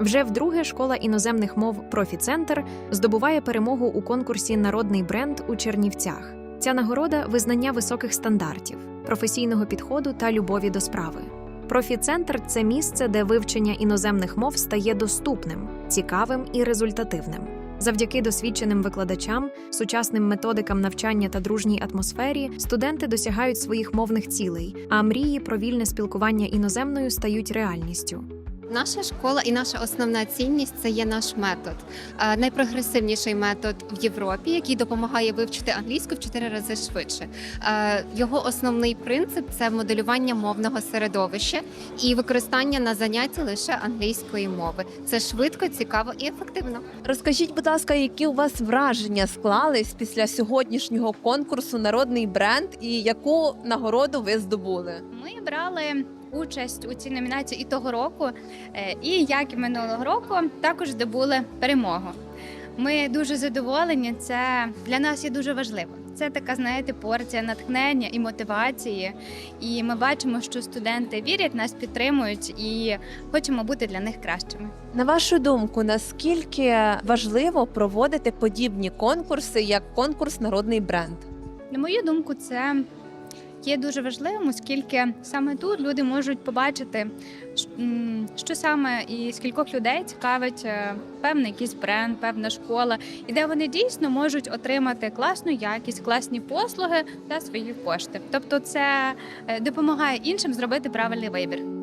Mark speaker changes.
Speaker 1: Вже вдруге школа іноземних мов Профіцентр здобуває перемогу у конкурсі Народний бренд у Чернівцях. Ця нагорода визнання високих стандартів, професійного підходу та любові до справи. Профіцентр це місце, де вивчення іноземних мов стає доступним, цікавим і результативним. Завдяки досвідченим викладачам, сучасним методикам навчання та дружній атмосфері студенти досягають своїх мовних цілей, а мрії про вільне спілкування іноземною стають реальністю.
Speaker 2: Наша школа і наша основна цінність це є наш метод. Е, Найпрогресивніший метод в Європі, який допомагає вивчити англійську в чотири рази швидше. Е, Його основний принцип це моделювання мовного середовища і використання на занятті лише англійської мови. Це швидко, цікаво і ефективно.
Speaker 3: Розкажіть, будь ласка, які у вас враження склались після сьогоднішнього конкурсу Народний бренд і яку нагороду ви здобули?
Speaker 4: Ми брали участь у цій номінації і того року, е, і як і минулого року, також здобули перемогу. Ми дуже задоволені. Це для нас є дуже важливо. Це така, знаєте, порція натхнення і мотивації. І ми бачимо, що студенти вірять, нас підтримують і хочемо бути для них кращими.
Speaker 3: На вашу думку, наскільки важливо проводити подібні конкурси, як конкурс Народний бренд?
Speaker 4: На мою думку, це є дуже важливим, оскільки саме тут люди можуть побачити, що саме і скількох людей цікавить е, певний якийсь бренд, певна школа, і де вони дійсно можуть отримати класну якість, класні послуги та свої кошти. Тобто, це е, допомагає іншим зробити правильний вибір.